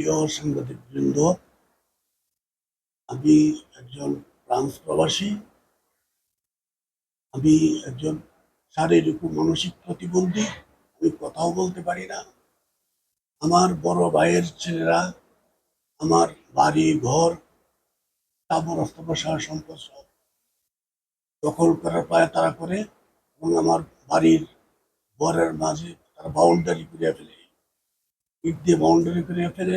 প্রিয় সাংবাদিক বৃন্দ, আমি একজন ফ্রান্স প্রবাসী, আমি একজন শারীরিক মানসিক প্রতিবন্ধী, আমি কথাও বলতে পারি না। আমার বড় ভাইয়ের ছেলেরা, আমার বাড়ি, ঘর তারপর অস্ত্রপ্রসার সম্পদ দখল করার পায় তারা করে এবং আমার বাড়ির ঘরের মাঝে তারা বাউন্ডারি করে ফেলে। ইট দিয়ে বাউন্ডারি করে ফেলে।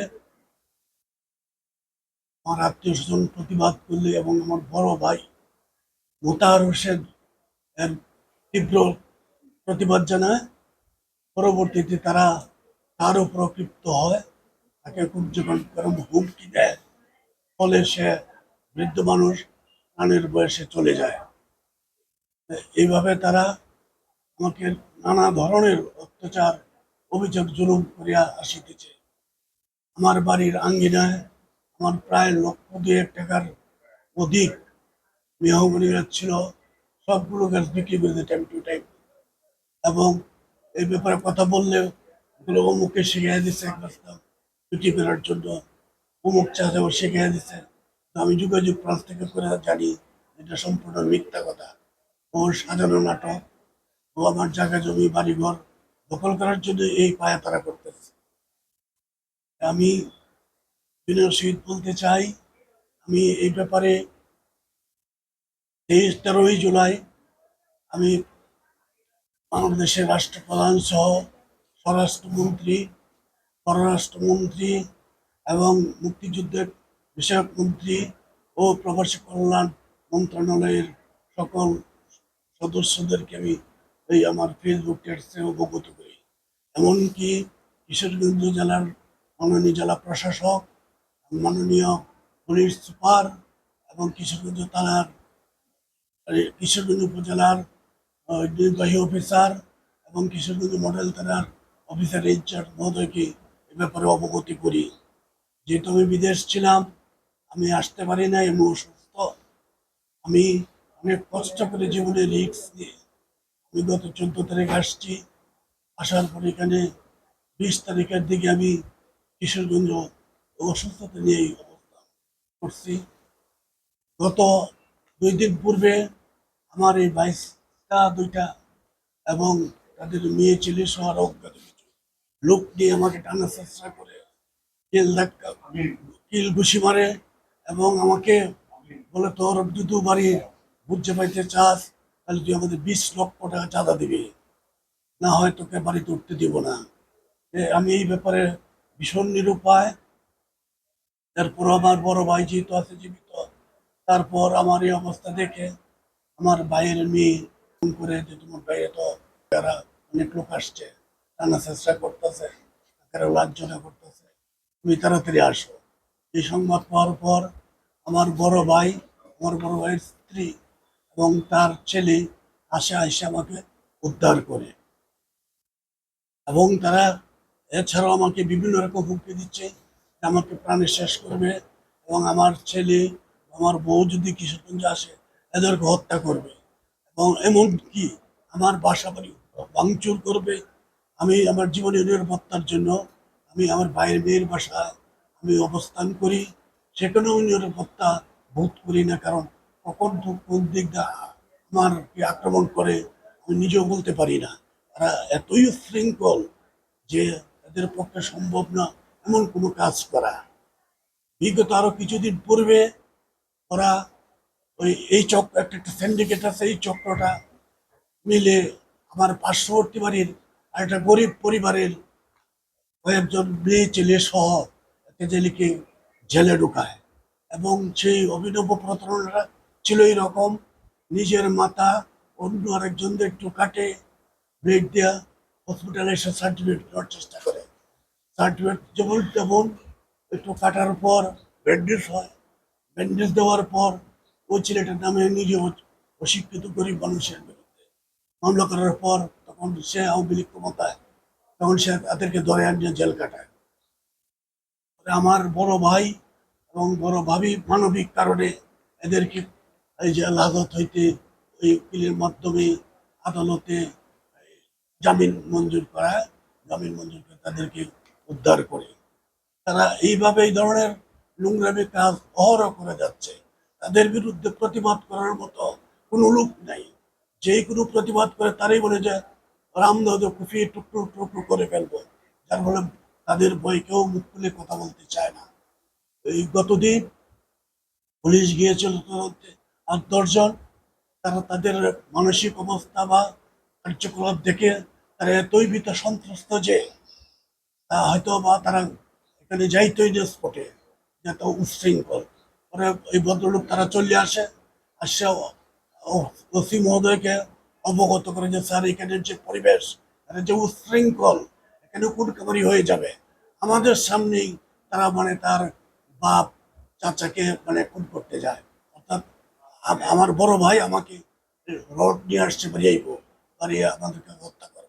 আমার আত্মীয় স্বজন প্রতিবাদ করলে এবং আমার বড় ভাই মোতাহার হোসেন এর তীব্র প্রতিবাদ জানায়। পরবর্তীতে তারা তার উপর ক্ষিপ্ত হয়। তাকে খুব যখন গরম হুমকি দেয়, ফলে সে বৃদ্ধ মানুষ প্রাণের বয়সে চলে যায়। এইভাবে তারা আমাকে নানা ধরনের অত্যাচার অভিযোগ জুলুম করিয়া আসিতেছে। আমার বাড়ির আঙ্গিনায় আমার প্রায় লক্ষ দুয়েক টাকার অধিক মেহগনি গাছ ছিল, সবগুলো গাছ বিক্রি করে টাইম টু টাইম এবং এই ব্যাপারে কথা বললে এগুলো অমুককে শিখিয়ে দিচ্ছে এক রাস্তা ছুটি করার জন্য। অমুক চাচাও শিখিয়ে দিচ্ছে আমি যোগাযোগ প্রাস থেকে করে জানি এটা সম্পূর্ণ মিথ্যা কথা। ও সাজানো নাটক ও আমার জায়গা জমি, বাড়িঘর দখল করার জন্য এই পায়া তারা করতেছে। আমি বিনয় সহিত বলতে চাই, আমি এই ব্যাপারে তেইশ তেরোই জুলাই আমি বাংলাদেশের রাষ্ট্রপ্রধান সহ স্বরাষ্ট্রমন্ত্রী, পররাষ্ট্রমন্ত্রী এবং মুক্তিযুদ্ধের বিষয়ক মন্ত্রী ও প্রবাসী কল্যাণ মন্ত্রণালয়ের সকল সদস্যদেরকে আমি এই আমার ফেসবুক অবগত করি। এমনকি কিশোরগঞ্জ জেলার মাননীয় জেলা প্রশাসক, মাননীয় পুলিশ সুপার এবং কিশোরগঞ্জ থানার কিশোরগঞ্জ উপজেলার নির্বাহী অফিসার এবং কিশোরগঞ্জ মডেল থানার অফিসার ইনচার্জ মহোদয়কে এ ব্যাপারে অবগতি করি। যেহেতু আমি বিদেশ ছিলাম, আমি আসতে পারি না আমি অসুস্থ। আমি অনেক কষ্ট করে জীবনে রিস্ক নিয়ে আমি গত চোদ্দ তারিখ আসছি। আসার পর এখানে বিশ তারিখের দিকে আমি কিশোরগঞ্জ অসুস্থতা নিয়ে অবস্থা করছি। গত দুই দিন পূর্বে আমার এই বাইশটা, দুইটা এবং তাদের মেয়ে ছেলে সহ আরও অজ্ঞাত কিছু লোক নিয়ে আমাকে টানার চেষ্টা করে, কিল ধাক্কা, কিল ঘুষি মারে এবং আমাকে বলে, তোর যদি বাড়ি বুঝতে পাইতে চাস? তাহলে তুই আমাদের বিশ লক্ষ টাকা চাঁদা দিবি। না হয় তোকে বাড়িতে উঠতে দিব না। আমি এই ব্যাপারে ভীষণ নিরুপায়। তারপর আমার বড় ভাই যেহেতু আছে, জীবিত, তারপর আমার এই অবস্থা দেখে আমার ভাইয়ের মেয়ে ফোন করে যে তোমার বাইরে তো যারা অনেক লোক আসছে, টানা চেষ্টা করতেছে তারা লাঞ্ছনা করতেছে। তুমি তাড়াতাড়ি আসো। এই সংবাদ পাওয়ার পর আমার বড় ভাই, আমার বড় ভাইয়ের স্ত্রী এবং তার ছেলে আসে এসে আমাকে উদ্ধার করে। এবং তারা এছাড়াও আমাকে বিভিন্ন রকম হুমকি দিচ্ছে আমাকে প্রাণে শেষ করবে এবং আমার ছেলে, আমার বউ যদি কিশোরগঞ্জে আসে এদেরকে হত্যা করবে। এবং এমন কি আমার বাসা বাড়ি ভাঙচুর করবে। আমি আমার জীবনের নিরাপত্তার জন্য আমি আমার ভাইয়ের মেয়ের বাসায় আমি অবস্থান করি। সেখানেও নিরাপত্তা বোধ করি না, কারণ কখন কোন দিক আমার আক্রমণ করে আমি নিজেও বলতে পারি না। তারা এতই শৃঙ্খল যে এদের পক্ষে সম্ভব না এমন কোনো কাজ করা। বিগত আরও কিছুদিন পূর্বে ওরা ওই এই চক্র একটা একটা সিন্ডিকেট আছে, এই চক্রটা মিলে আমার পার্শ্ববর্তী বাড়ির আর একটা গরিব পরিবারের কয়েকজন মেয়ে ছেলে সহ একে জেলিকে জেলে ঢুকায় এবং সেই অভিনব প্রতারণাটা ছিল এরকম নিজের মাথা অন্য আরেকজনদের একটু কাটে ব্রেক দেওয়া হসপিটালে এসে সার্টিফিকেট দেওয়ার চেষ্টা করে। সার্টিফিকেট যেমন তেমন একটু কাটার পর ব্যান্ডেজ হয়। ব্যান্ডেজ দেওয়ার পর ওই ছেলেটার নামে নিজে অশিক্ষিত গরিব মানুষের বিরুদ্ধে মামলা করার পর তখন সে আওয়ামী লীগ ক্ষমতায়, তখন সে তাদেরকে ধরে আনিয়ে জেল কাটায়। আমার বড় ভাই এবং বড় ভাবি মানবিক কারণে এদেরকে এই যে লাজত হইতে ওই উকিলের মাধ্যমে আদালতে জামিন মঞ্জুর করা, জামিন মঞ্জুর করে তাদেরকে উদ্ধার করে। তারা এইভাবে এই ধরনের নোংরামি কাজ অহরহ করে যাচ্ছে। তাদের বিরুদ্ধে প্রতিবাদ করার মতো কোনো লোক নাই। যে কোনো প্রতিবাদ করে তারাই বলে যে, রামদাদ কুফিয়ে টুকরো টুকরো করে ফেলব। যার ফলে তাদের বই কেউ মুখ খুলে কথা বলতে চায় না। এই গতদিন পুলিশ গিয়েছিল তদন্তে। আর দশজন তারা তাদের মানসিক অবস্থা বা কার্যকলাপ দেখে তারা এতই ভীত সন্ত্রস্ত যে হয়তো বা তারা এখানে যাইতই যে স্পটে, যে এত উচ্ছৃঙ্খল পরে এই ভদ্রলোক তারা চলে আসে আসে ওসি মহোদয়কে অবগত করে যে, স্যার এখানের যে পরিবেশ, এখানে যে উচ্ছৃঙ্খল এখানে কুটকামারি হয়ে যাবে। আমাদের সামনেই তারা মানে তার বাপ, চাচাকে মানে খুন করতে যায়। অর্থাৎ আমার বড় ভাই আমাকে রড নিয়ে আসছে বাড়িয়াইব বাড়িয়ে আমাদেরকে হত্যা করবে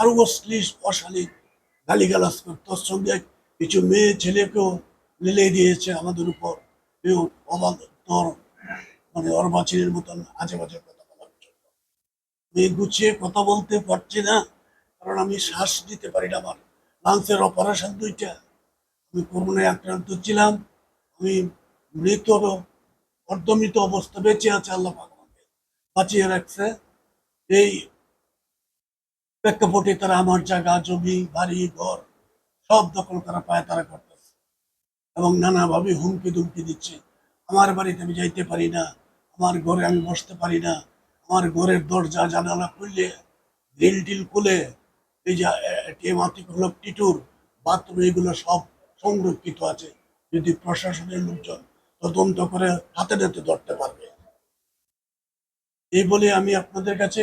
আরও অশ্লীল অশালীন গালিগালাজ করত। তোর সঙ্গে কিছু মেয়ে ছেলেকেও লেলে দিয়েছে আমাদের উপর। তোর মানে অর্বাচীনের মতন আজে বাজে কথা বলার জন্য। আমি গুছিয়ে কথা বলতে পারছি না, কারণ আমি শ্বাস দিতে পারি না আমার। লাংসের অপারেশন দুইটা। আমি করোনায় আক্রান্ত ছিলাম। আমি মৃত অর্ধমৃত অবস্থা বেঁচে আছে, আল্লাহ বাঁচিয়ে রাখছে। এই প্রেক্ষাপটে তারা আমার জায়গা, জমি, বাড়ি, ঘর, সব দখল করা পায় তারা করতেছে। এবং নানাভাবে হুমকি দুমকি দিচ্ছে। আমার বাড়িতে আমি যাইতে পারি না, আমার ঘরে আমি বসতে পারি না, আমার ঘরের দরজা, জানালা খুললে গ্রিল টিল খুলে, এই যে এটিএম আতিকুল্লভ টিটুর, বাথরুম, এগুলো সব সংরক্ষিত আছে। যদি প্রশাসনের লোকজন তদন্ত করে হাতে নাতে ধরতে পারবে। এই বলে আমি আপনাদের কাছে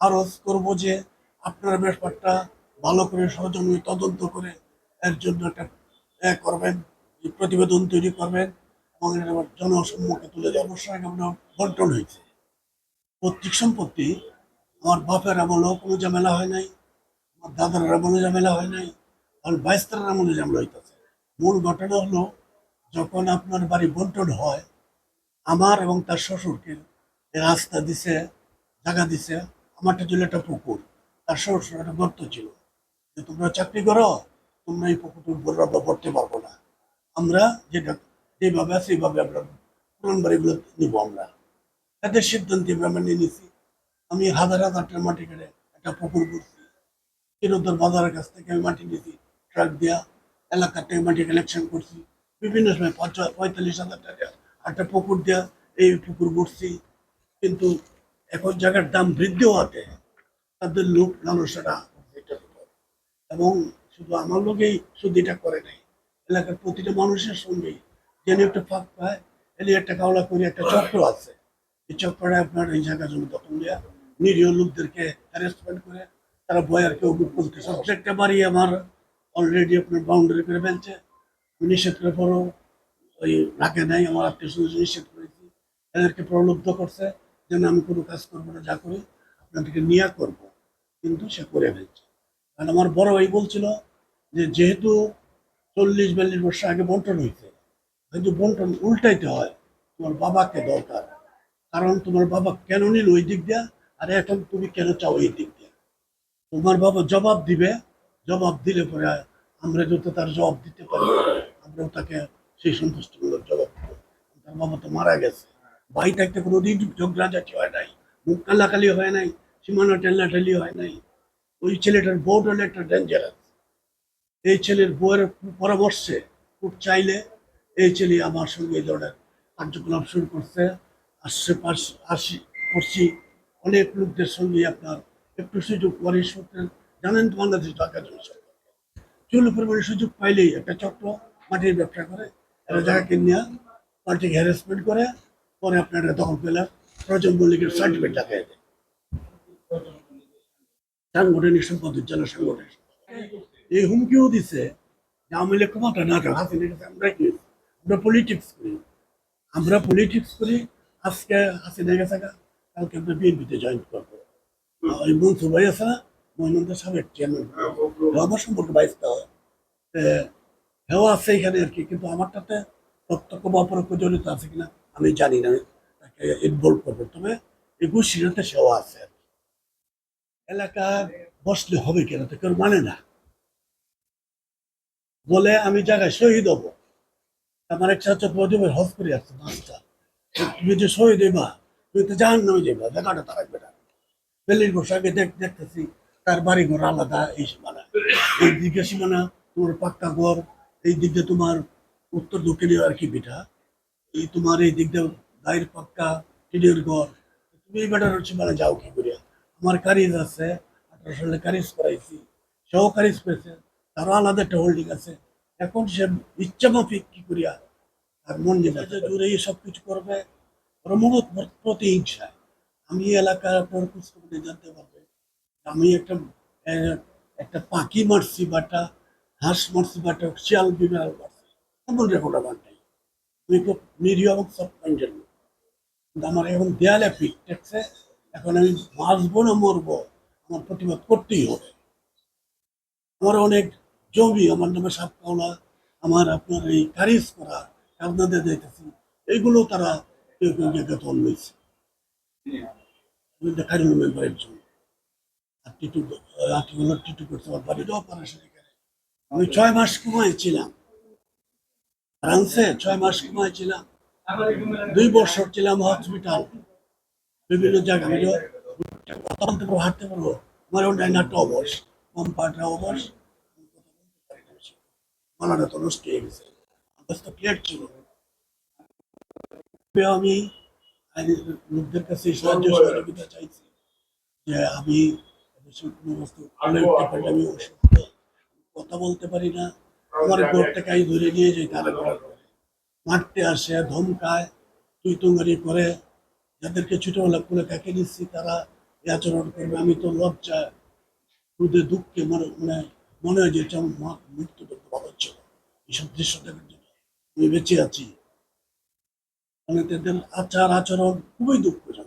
আরজ করব যে আপনারা ব্যাপারটা ভালো করে সহযোগী তদন্ত করে এর জন্য একটা এ করবেন, যে প্রতিবেদন তৈরি করবেন এবং এটা জনসম্মুখে তুলে দেওয়ার অবশ্যই আমরা বন্টন হয়েছে। পৈতৃক সম্পত্তি, আমার বাপের আমলেও কোনো ঝামেলা হয় নাই, আমার দাদার আমলে ঝামেলা হয় নাই, আর বাইস্তার আমলে ঝামেলা হইতেছে। মূল ঘটনা হলো, যখন আপনার বাড়ি বন্টন হয়, আমার এবং তার শ্বশুরকে রাস্তা দিছে, জায়গা দিছে, আমারটা ছিল একটা পুকুর। তার শ্বশুর একটা গর্ত ছিল। যে তোমরা চাকরি করো, তোমরা এই পুকুরটার উপর আমরা পড়তে পারব না। আমরা যেটা যেভাবে আছে সেইভাবে আমরা পুরান বাড়িগুলো নিব আমরা। তাদের সিদ্ধান্তে আমরা নিয়ে নিছি। আমি হাজার হাজার টাকা মাটি কেটে একটা পুকুর করছি। চিরোদ্দর বাজারের কাছ থেকে আমি মাটি নিয়েছি ট্রাক দেওয়া এলাকার থেকে মাটি কালেকশন করছি। বিভিন্ন সময় পঁয়তাল্লিশ হাজার টাকা একটা পুকুর দেওয়া এই পুকুর করছি। কিন্তু এখন জায়গার দাম বৃদ্ধি হওয়াতে তাদের লোক লালসাটা। এবং শুধু আমার লোকেই শুধু এটা করে নাই। এলাকার প্রতিটা মানুষের সঙ্গেই যেন একটা ফাঁক পায়, এলি একটা কাওলা করে একটা চক্র আছে। এই চক্রটা আপনার এই জায়গা জমি দখল দেওয়া নিরীহ লোকদেরকে হ্যারাসমেন্ট করে, তারা বয়ার কেউ বলতে প্রত্যেকটা বাড়ি আমার অলরেডি আপনার বাউন্ডারি করে ফেলছে। নিষেধ করে পরও ওই রাখে নাই, আমার আত্মীয় স্বজন নিষেধ করেছি। এদেরকে প্রলুব্ধ করছে, যেন আমি কোনো কাজ করব না, যা করি। আপনাদেরকে নিয়ে করব, কিন্তু সে করে ফেলছে। কারণ আমার বড় ভাই বলছিল যে যেহেতু চল্লিশ বিয়াল্লিশ বছর আগে বন্টন হয়েছে কিন্তু বন্টন উল্টাইতে হয়, তোমার বাবাকে দরকার। কারণ তোমার বাবা কেন নিল ওই দিক দিয়ে, আর এখন তুমি কেন চাও এই দিক দিয়ে? তোমার বাবা জবাব দিবে, জবাব দিলে পরে আমরা যদি তার জবাব দিতে পারি, আমরাও তাকে সেই সন্তুষ্টমূলক জবাব তার বাবা তো মারা গেছে। ভাই থাকতে কোনো দিন ঝগড়াঝাটি হয় নাই, মুখ কালাকালি হয় নাই। সীমানা টেল্লাটেলি হয় নাই। ওই ছেলেটার বউট হলে একটা ডেঞ্জারাস এই ছেলের বউয়ের পরামর্শে খুব চাইলে এই ছেলে আমার সঙ্গে ধরনের কার্যকলাপ শুরু করছে। আশেপাশ আসি করছি অনেক লোকদের সঙ্গে আপনার একটু সুযোগ পরে জানেন তো বাংলাদেশ ঢাকা জমি চুল পরিমাণে সুযোগ পাইলেই একটা চক্র মাটির ব্যবসা করে, একটা জায়গাকে নিয়ে পার্টিকে হ্যারাসমেন্ট করে, পরে আপনার দখল পেলে প্রজন্ম মল্লিকের সার্টিফিকেট দেখায় দেয়। সাংগঠনিক সম্পাদক জেলা সাংগঠনিক এই হুমকিও দিছে যে ক্ষমতা না আমরা কি আমরা পলিটিক্স করি। আমরা পলিটিক্স করি, আজকে গেছে কালকে আমরা বিএনপিতে জয়েন করব। ওই মনসুর ভাই আছে চেয়ারম্যান আমার সম্পর্কে বাইশটা হয়। হেও আছে এখানে আর কি, কিন্তু আমারটাতে প্রত্যক্ষ বা অপরোক্ষ জড়িত আছে কিনা আমি জানি না তাকে ইনভলভ করব। তবে এই গোষ্ঠীটাতে সেও আছে। এলাকা বসলে হবে কেন? তো কেউ মানে না। বলে আমি জায়গায় শহীদ আমার প্রদীপের হজ করে আসছে তুমি যে শহীদ হইবা, তুমি তো জাহান বেটা বেলির দেখ, দেখতেছি তার বাড়ি ঘর আলাদা, এই সীমানা এই দিকে সীমানা তোমার পাক্কা ঘর, এই দিকে তোমার উত্তর দক্ষিণে আর কি পিঠা এই তোমার এই দিক দিয়ে গায়ের পাক্কা টিনের ঘর। তুমি এই বেটার সীমানা যাও কি করিয়া আমার কারিজ আছে আঠারো সালে কারিজ করাইছি। সেও কারিজ পেয়েছে তারও আলাদা একটা হোল্ডিং আছে। এখন সে ইচ্ছা মাফিক কি করিয়া আর মন যে জুড়ে সব কিছু করবে, ওরা মূলত প্রতিহিংসায়। আমি এলাকার আপনার খোঁজখবরে জানতে পারবে আমি একটা একটা পাখি মারছি বা একটা হাঁস মারছি বা একটা শিয়াল বিড়াল মারছি, এমন রেকর্ড আমার নেই। আমি খুব নিরীহ এবং সব কিন্তু আমার এখন দেয়ালে পিক টেকছে এখন আমি বাঁচবো না মরবো, আমার প্রতিবাদ করতেই হবে। আমার অনেক জমি, আমার নামে সাপকাওলা আমার আপনার এই কারিজ করা আপনাদের দেখতেছি এইগুলো তারা কেউ কেউ তল নিয়েছে আমি মেম্বারের জন্য। আর টিটু আটিগুলো টিটু করতে আমার বাড়ি দেওয়া পারে সেখানে আমি ছয় মাস ঘুমাইছিলাম। ফ্রান্সে ছয় মাস ঘুমাইছিলাম। দুই বছর ছিলাম হসপিটাল বিভিন্ন জায়গায় আমি কথা বলতে পারব হাঁটতে পারব। আমার অবস কম পাটা অবস না তো নষ্ট হয়ে গেছে। আওয়াজ তো ক্লিয়ার ছিল। আমি লোকদের কাছে সাহায্য সহযোগিতা চাইছি যে আমি আমি অসুস্থ কথা বলতে পারি না। আমার ঘর থেকে আমি ধরে নিয়ে যাই তারা মারতে আসে ধমকায় তুই তুঙ্গারি করে যাদেরকে ছোটবেলা করে কাকে নিচ্ছি তারা এই আচরণ করবে। আমি তো লজ্জা ক্রুদে দুঃখে মনে মানে মনে হয় যে আমার মা মৃত্যু করতে ভালো হচ্ছে এইসব দৃশ্য দেখার জন্য আমি বেঁচে আছি। মানে তাদের আচার আচরণ খুবই দুঃখজনক।